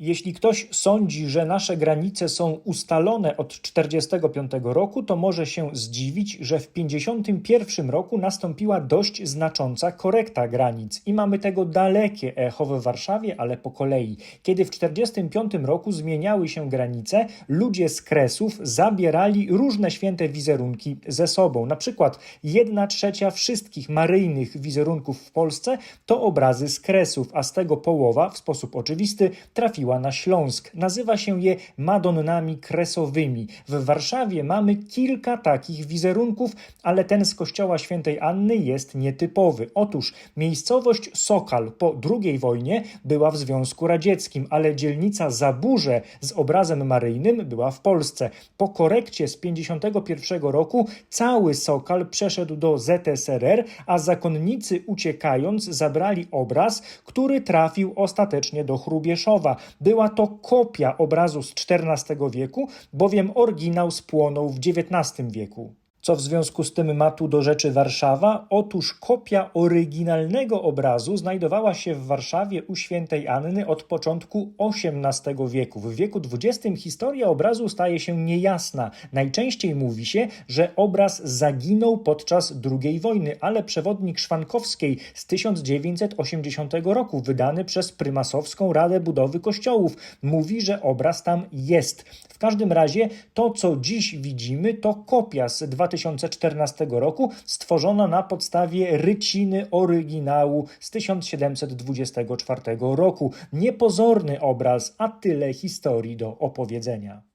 Jeśli ktoś sądzi, że nasze granice są ustalone od 1945 roku, to może się zdziwić, że w 1951 roku nastąpiła dość znacząca korekta granic i mamy tego dalekie echo w Warszawie, ale po kolei. Kiedy w 1945 roku zmieniały się granice, ludzie z Kresów zabierali różne święte wizerunki ze sobą. Na przykład jedna trzecia wszystkich maryjnych wizerunków w Polsce to obrazy z Kresów, a z tego połowa w sposób oczywisty trafiła na Śląsk. Nazywa się je Madonnami Kresowymi. W Warszawie mamy kilka takich wizerunków, ale ten z kościoła świętej Anny jest nietypowy. Otóż miejscowość Sokal po II wojnie była w Związku Radzieckim, ale dzielnica Zaburze z obrazem maryjnym była w Polsce. Po korekcie z 1951 roku cały Sokal przeszedł do ZSRR, a zakonnicy uciekając zabrali obraz, który trafił ostatecznie do Chrubieszowa. Była to kopia obrazu z XIV wieku, bowiem oryginał spłonął w XIX wieku. Co w związku z tym ma tu do rzeczy Warszawa? Otóż kopia oryginalnego obrazu znajdowała się w Warszawie u świętej Anny od początku XVIII wieku. W wieku XX historia obrazu staje się niejasna. Najczęściej mówi się, że obraz zaginął podczas II wojny, ale przewodnik Szwankowskiej z 1980 roku, wydany przez Prymasowską Radę Budowy Kościołów, mówi, że obraz tam jest. W każdym razie to, co dziś widzimy, to kopia z 2014 roku, stworzona na podstawie ryciny oryginału z 1724 roku. Niepozorny obraz, a tyle historii do opowiedzenia.